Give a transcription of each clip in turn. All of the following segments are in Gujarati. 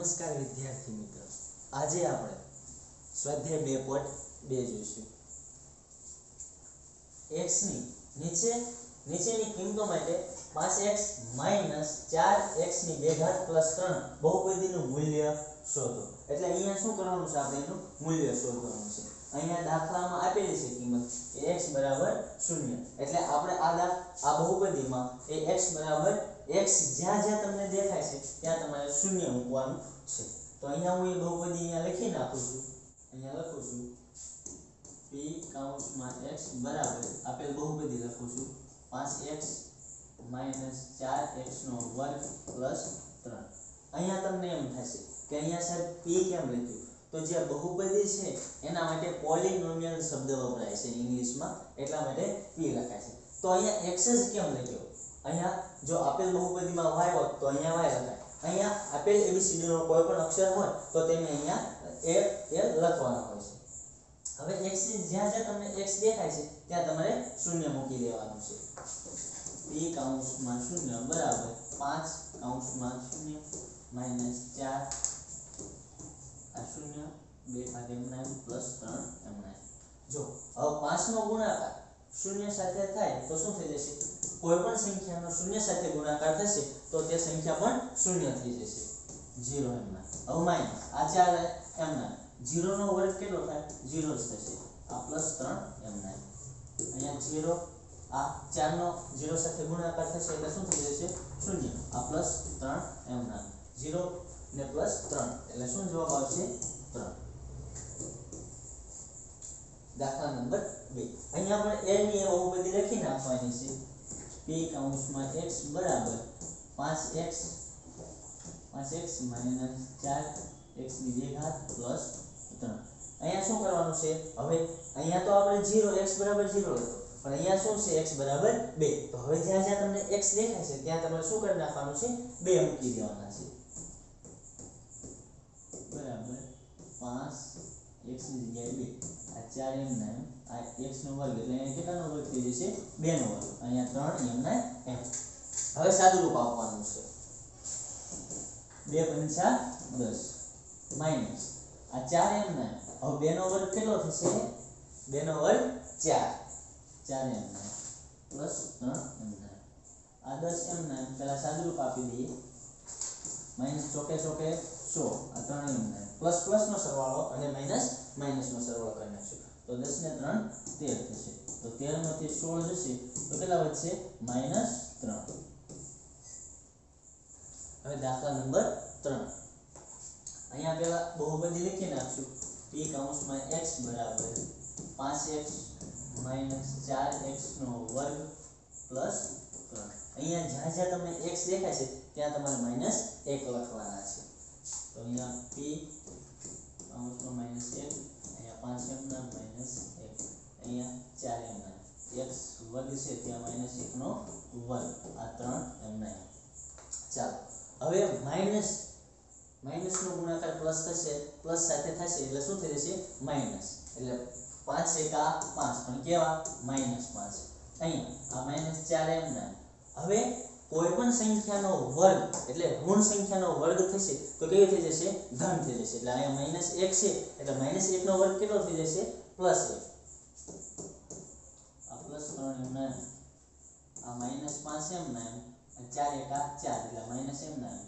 નમસ્કાર વિદ્યાર્થી મિત્રો. આજે આપણે સ્વાધ્યાય બે પોઈન્ટ બે જોઈશું. X ની નીચે, નીચેની કિંમતો માટે પાંચ એક્સ માઇનસ ચાર એક્સની બે ઘાત પ્લસ ત્રણ બહુપદીનું મૂલ્ય શોધો. એટલે અહીંયા શું કરવાનું છે આપણે એનું મૂલ્ય શોધવાનું છે. અહીંયા દાખલામાં આપેલી છે કિંમત કે x બરાબર શૂન્ય. એટલે આપણે આ આ બહુપદીમાં એ x બરાબર x, જ્યાં જ્યાં તમને દેખાય છે, ત્યાં તમારે શૂન્ય મૂકવાનું છે. તો અહીંયા હું એ બહુપદી અહીંયા લખી નાખું છું. અહીંયા લખું છું. P કૌંસમાં x બરાબર આપેલ બહુપદી લખું છું. 5x માઇનસ ચાર એક્સ નો વર્ગ પ્લસ ત્રણ. અહીંયા તમને એમ થશે કે અહીંયા સાહેબ p કેમ લખ્યું? તો જે બહુપદી છે, એના માટે પોલિનોમિયલ શબ્દ વપરાય છે ઇંગ્લિશમાં એટલા માટે p લખાય છે. તો અહીંયા x જ કેમ લખ્યો? અહીંયા જો આપેલ બહુપદીમાં y હોત તો અહીંયા y લખાય. અહીંયા આપેલ ABCD નો કોઈ પણ અક્ષર હોય તો તેને અહીંયા એ એ લખવાનો હોય છે. હવે x ની જ્યાં જ્યાં તમને x દેખાય છે, ત્યાં તમારે શૂન્ય મૂકી દેવાનું છે. p કૌંસમાં શૂન્ય, બરાબર. પાંચ કૌંસમાં શૂન્ય માઇનસ ચાર. આ શૂન્ય બે ભાગ્યા એમના એમ પ્લસ ત્રણ એમના એમ જો, હવે પાંચનો ગુણાકાર શૂન્ય સાથે થાય તો શું થઈ જશે? કોઈ પણ સંખ્યાનો શૂન્ય સાથે ગુણાકાર થશે, તો તે સંખ્યા પણ શૂન્ય થઈ જશે. 0 એમના. હવે માઇનસ. આ ચાર એમના. 0 નો વર્ગ કેટલો થાય? ઝીરો જ થશે. આ પ્લસ ત્રણ એમના. અહીંયા ઝીરો આ ચારનો ઝીરો સાથે ગુણાકાર થશે એટલે શું થઈ જશે? શૂન્ય. આ પ્લસ ત્રણ એમના. ઝીરો ને પ્લસ ત્રણ એટલે શું જવાબ આવશે? ત્રણ. દાખલા નંબર બે. અહીંયા આપણે l ની બહુપદી લખી નાખવાની છે. P કૌંસમાં x બરાબર 5x 5x માઇનસ 4x ની બે ઘાત પ્લસ 3 અહીંયા શું કરવાનું છે? હવે અહીંયા તો આપણે 0 x બરાબર 0 લખ્યો પણ અહીંયા શું છે? x બરાબર 2 તો હવે જ્યાં જ્યાં તમને x દેખાય છે, ત્યાં તમારે શું કરી નાખવાનું છે? 2 મૂકી દેવાના છે. બરાબર. 5 x ની જગ્યાએ 2 આ 4 એમ ના એમ આ x નો વર્ગ એટલે અહીંયા કેટલાનો વર્ગ થઈ જશે? 2 નો વર્ગ અહીંયા 3 એમ ના એમ. હવે સાદું રૂપ આપવાનું છે. 2 પંચા 10 માઇનસ આ 4 એમ ના હવે 2 નો વર્ગ કેટલો થશે? 2 નો વર્ગ 4 4 એમ ના પ્લસ 3 એમ ના આ 10 એમ ના પેલા સાદું રૂપ આપી દઈએ. માઇનસ ચોકે ચોકે. 100 આ 3 એમ પ્લસ પ્લસ નો સરવાળો અને માઇનસ માઇનસ નો સરવાળો કરી નાખશું. તો 10 ને 3 13 થશે. તો 13 માંથી 16 જશે, તો કેટલા વધશે? માઇનસ 3 હવે દાખલા નંબર 3 અહીંયા પેલા બહુપદી લખી નાખશું. P કૌંસમાં x બરાબર 5x 4x નો વર્ગ પ્લસ ત્રણ. અહીંયા જ્યાં જ્યાં તમને x દેખાય છે, ત્યાં તમારે માઇનસ એક લખવાના છે. તો અહીંયા p કૌંસમાં માઇનસ 1 અહીંયા પાંચ ના માઇનસ એક અહીંયા 4m ના x વર્ગ છે ત્યાં માઇનસ 1 નો વર્ગ આ 3 m ના ચાલો હવે માઇનસ માઇનસ નો ગુણાકાર પ્લસ થશે પ્લસ સાથે થશે એટલે શું થઈ જશે માઇનસ એટલે 5 એકા પાંચ પણ કેવા માઇનસ પાંચ અહીંયા આ માઇનસ 4m ના હવે કોઈ પણ સંખ્યાનો વર્ગ, એટલે ઋણ સંખ્યાનો વર્ગ થશે, તો કેવી થઈ જશે? ધન થઈ જશે. એટલે અહીંયા માઇનસ એક છે, એટલે માઇનસ 1 નો વર્ગ કેટલો થઈ જશે? પ્લસ એક. આ પ્લસ ત્રણ એમ ના આ માઇનસ પાંચ એમ ના ચાર એકા ચાર, એટલે માઇનસ એમ ના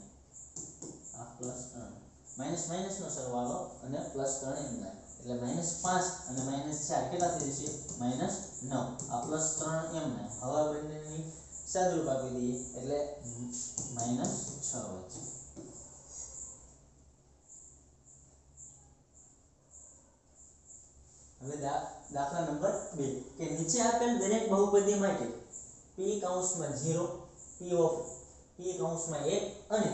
આ પ્લસ ત્રણ. માઇનસ માઇનસ નો સરવાળો અને પ્લસ ત્રણ એમ ના એટલે માઇનસ પાંચ અને માઇનસ ચાર કેટલા થઈ જશે? માઇનસ નવ. આ પ્લસ ત્રણ એમ ના હવે બંનેની સાદુરૂપ આપી દઈએ, એટલે માઇનસ છ વચ્ચે. હવે દાખલા નંબર બે, કે નીચે આપેલ દરેક બહુપદી માટે p કૌંસમાં 0 p ઓફ p કૌંસમાં 1 અને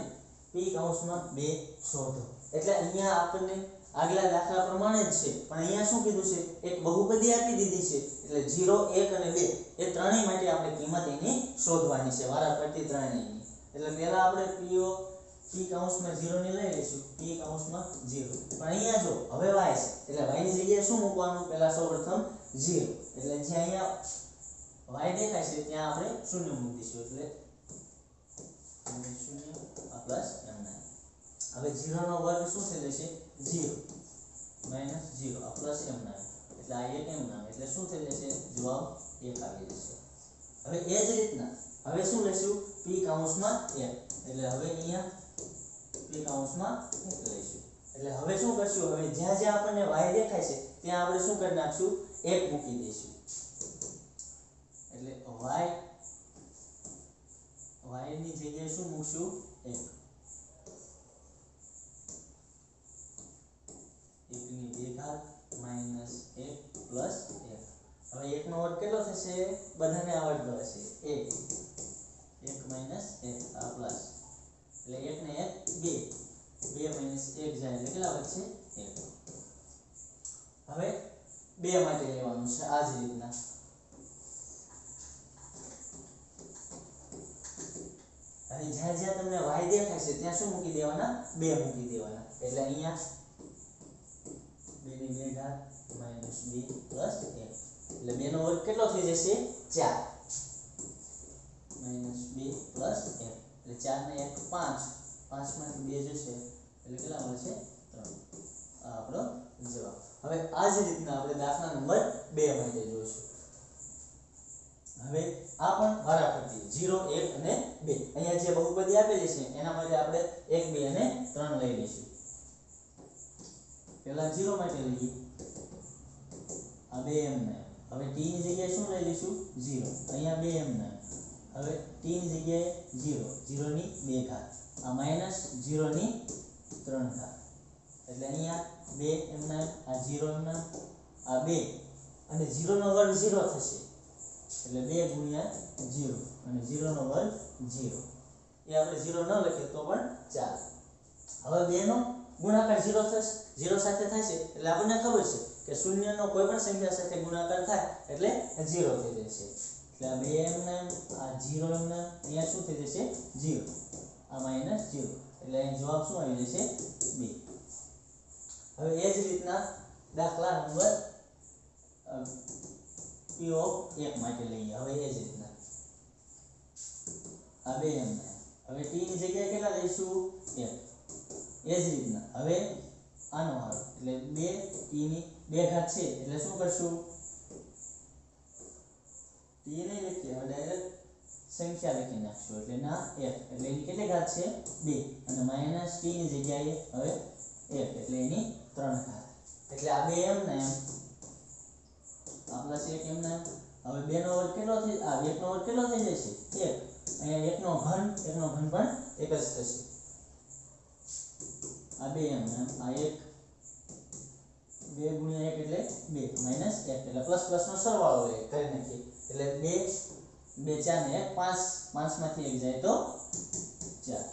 p કૌંસમાં 2 શોધો. એટલે અહીંયા આપણને આગલા દાખલા પ્રમાણે જ છે. પણ અહીંયા શું કીધું છે? એક બહુપદી આપી દીધી છે. એટલે 0 1 અને 2 એ ત્રણેય માટે આપણે કિંમત એની શોધવાની છે. વારાફરતી ત્રણેયની. એટલે પહેલા આપણે p ઓ p કૌંસમાં 0 ને લઈ લઈશું. p કૌંસમાં 0 પણ અહીંયા જો, હવે y છે. એટલે y ની જગ્યાએ શું મૂકવાનું? પહેલા સૌપ્રથમ 0 એટલે જે અહીંયા y દેખાય છે, ત્યાં આપણે શૂન્ય મૂકી દઈશું એટલે શૂન્ય પ્લસ એમ હવે 0 નો વર્ગ શું થઈ જશે? 0 માઇનસ 0 આ પ્લસ m નામ એટલે આ 1 m ના. એટલે શું થઈ જશે? જવાબ 1 આવી જશે. હવે એ જ રીતના. હવે શું લેશું p કૌંસમાં 1 એટલે હવે અહીંયા p કૌંસમાં 1 લઈશું. એટલે હવે શું કરશું? હવે જ્યાં જ્યાં આપણને y દેખાય છે, ત્યાં આપણે શું કરી નાખશું? 1 મૂકી દઈશું. એટલે y y ની જગ્યાએ શું મૂકશું? 1 એકની બે ઘાત માઇનસ એક પ્લસ એક હવે એકનો વર્ગ કેટલો થશે બધાને આવડતો હશે એક એક માઇનસ એક આ પ્લસ એટલે એક ને એક, બે. બે માઇનસ એક જાય એટલે કેટલા વધશે? એક. હવે બે માટે લેવાનું છે આ જ રીતના. અને જ્યાં જ્યાં તમને y દેખાય છે ત્યાં શું મૂકી દેવાના? બે મૂકી દેવાના. એટલે અહીંયા બે ની બે ઘાત માઇનસ બે પ્લસ એક એટલે બે નો વર્ગ કેટલો થઈ જશે? ચાર. માઇનસ બે પ્લસ એક એટલે ચાર ને એક પાંચ. પાંચમાંથી બે જશે. એટલે કેટલા મળશે? ત્રણ. આ આપણો જવાબ. હવે આ જ રીતના આપણે દાખલા નંબર બે માટે જોઈશું હવે આ પણ વારાફરતી 0 1 અને 2 અહીંયા જે બહુપદી આપેલી છે, એના માટે આપણે 1 2 અને 3 લઈ લઈશું. પહેલા 0 માટે લઈએ. આ 2m ને. હવે t ની જગ્યાએ શું લઈ લઈશું? 0 અહીંયા 2m ને. હવે t ની જગ્યાએ 0 0 ની 2 ઘાત. આ માઇનસ 0 ની 3 ઘાત. એટલે અહીંયા બે એમના આ 0 એમના આ બે. અને 0 નો વર્ગ 0 થશે. એટલે 2 ગુણ્યા 0 અને 0 નો વર્ગ 0 એ આપણે 0 ન લખીએ તો પણ ચાલે. હવે 2 નો ગુણાકાર 0 થશે 0 સાથે થશે એટલે આપણને ખબર છે કે શૂન્યનો કોઈ પણ સંખ્યા સાથે ગુણાકાર થાય, એટલે 0 થઈ જશે. એટલે આ 2m ને આ 0m ને અહીંયા શું થઈ જશે? 0 આ માઇનસ 0 એટલે અહીં જવાબ શું આવી જશે? 2 હવે એ જ રીતના દાખલા નંબર p ઓફ 1 માટે લઈએ. હવે એ જ રીતના. આ 2m ને હવે t ની જગ્યાએ કેટલા લઈશું? 1 એ જ રીતના. હવે આનો હાલ. એટલે બે ટી ની બે ઘાત છે. એટલે શું કરશું? ટી નહીં લખીએ ડાયરેક્ટ સંખ્યા લખી નાખશું. એટલે ના 1 એટલે એની કેટલી ઘાત છે? 2 અને માઇનસ t ની જગ્યાએ હવે એફ એટલે એની 3 ઘાત. એટલે આ બે એમ ને એમ. આ પ્લસ 1 એમ ને હવે બે નો વર્ગ કેટલો થઈ, આ એક નો વર્ગ કેટલો થઈ જશે? 1 અહીંયા એકનો ઘન એકનો ઘન પણ એક જ થશે. આ બે એમ આ એક બે ગુણ્યા એક એટલે બે માઇનસ એક એટલે પ્લસ પ્લસ નો સરવાળો એક કરી નાખીએ. એટલે બે બે ચાર ને એક, પાંચ. માંથી એક જાય તો ચાર.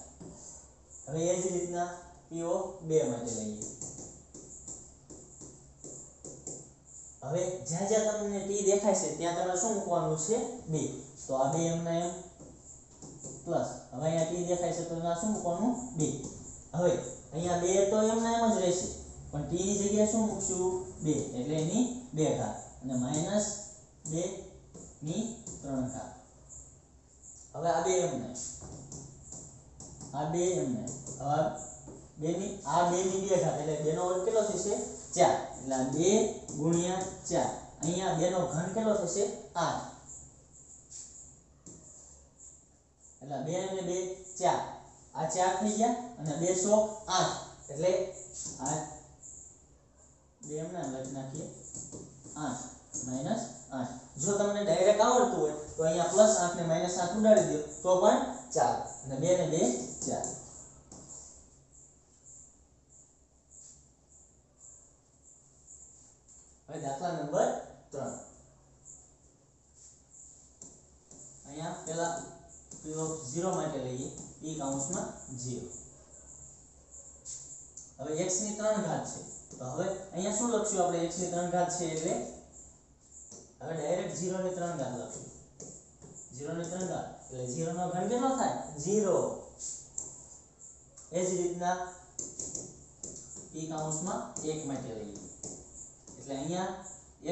હવે એ જ રીતના પીઓ બે માટે લઈએ. હવે જ્યાં જ્યાં તમને ટી દેખાય છે, ત્યાં તમારે શું મૂકવાનું છે? બે. તો આ બે એમ ના એમ પ્લસ હવે અહીંયા ટી દેખાય છે, તો ત્યાં શું મૂકવાનું? બે. હવે અહીંયા બે તો એમને એમ જ રહેશે. પણ t ની જગ્યાએ શું મૂકશું? બે. એટલે એની બે ઘાત. અને માઇનસ બે ની ત્રણ ઘાત. હવે આ બે એમને. આ બે એમને. હવે બે ની આ બે ની બે ઘાત. એટલે બે નો વર્ગ કેટલો થશે? ચાર. એટલે બે ગુણ્યા ચાર. અહીંયા બે નો ઘન કેટલો થશે? આઠ. એટલે બે અને બે, ચાર. આ ચાર થઈ ગયા અને બે સો આઠ. એટલે આઠ બે એમને લખી નાખીએ. આઠ માઇનસ આઠ. જો તમને ડાયરેક્ટ આવડતું હોય તો અહીંયા પ્લસ આઠ ને માઇનસ આઠ ઉડાડી દો તો પણ ચાર. અને બે ને બે ચાર હવે દાખલા નંબર ત્રણ અહીંયા પેલા p ઓફ 0 માટે લઈએ p કૌંસમાં 0 હવે x ની 3 ઘાત છે. તો હવે અહીંયા શું લખશું આપણે? x ની 3 ઘાત છે એટલે હવે ડાયરેક્ટ 0 ની 3 ઘાત લખશું. 0 ની 3 ઘાત. એટલે 0 નો ઘન કેટલો થાય? 0 એ જ રીતના p કૌંસમાં 1 માટે લઈએ. એટલે અહીંયા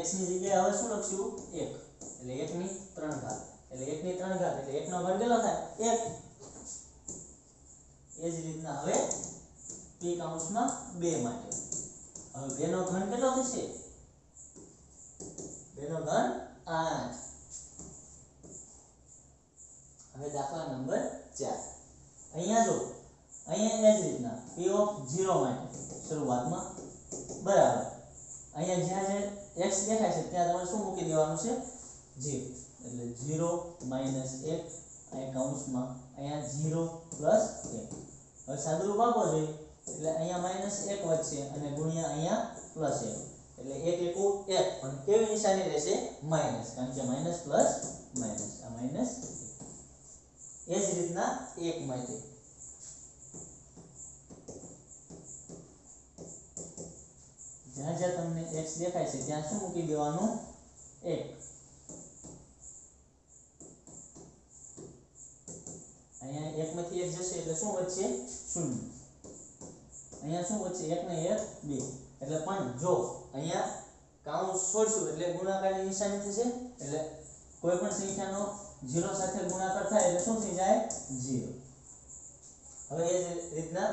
x ની જગ્યાએ હવે શું લખશું? 1 એટલે 1 ની 3 ઘાત એટલે 1 ની 3 ઘાત એટલે 1 નો ઘન કેટલો થાય 1 એ જ રીતના હવે p કૌંસમાં બે માટે. હવે બે નો ઘન કેટલો થશે? બે નો ઘન આઠ. હવે દાખલા નંબર ચાર. અહીંયા જો અહીંયા એ જ રીતના. P ઓફ 0 માટે. શરૂઆતમાં. બરાબર. અહીંયા જ્યાં જે x દેખાય છે, ત્યાં તમારે શું મૂકી દેવાનું છે? 0 એટલે 0 માઇનસ 1 અહીંયા કૌંસમાં અહીંયા 0 પ્લસ 1 હવે સાદુરૂપ આપો જોઈએ. એટલે અહીંયા માઇનસ 1 વધશે અને ગુણ્યા અહીંયા પ્લસ 1 એટલે 1 એકુ 1 પણ કેવી નિશાની રહેશે? માઇનસ. કારણ કે માઇનસ પ્લસ માઇનસ. આ માઇનસ એ જ રીતના 1 માટે જ્યાં જ્યાં તમને x દેખાય છે, ત્યાં શું મૂકી દેવાનું? 1 અહીંયા એક માંથી એક જશે એટલે શું વધશે? શૂન્ય. અહીંયા શું વધશે એક ને એક, બે. એટલે પણ જો અહીંયા કાઉન્સ છોડશું એટલે ગુણાકારની નિશાની થશે. એટલે કોઈ પણ સંખ્યાનો 0 સાથે ગુણાકાર થાય એટલે શું થઈ જાય? 0 હવે એ જ રીતના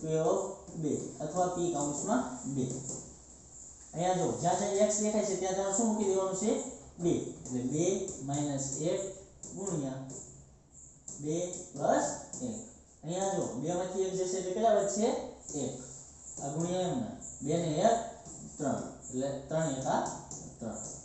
p ઓફ 2 અથવા p કૌંસમાં 2 અહીંયા જો જ્યાં જ્યાં x દેખાય છે ત્યાં તમારે શું મૂકી દેવાનું છે? 2 એટલે 2 1 ગુણ્યા બે પ્લસ એક. અહીંયા જો, બે માંથી એક જશે એટલે કેટલા વધશે એક. આ ગુણ્યા એમના. બે ને એક, ત્રણ. એટલે ત્રણ એકા ત્રણ.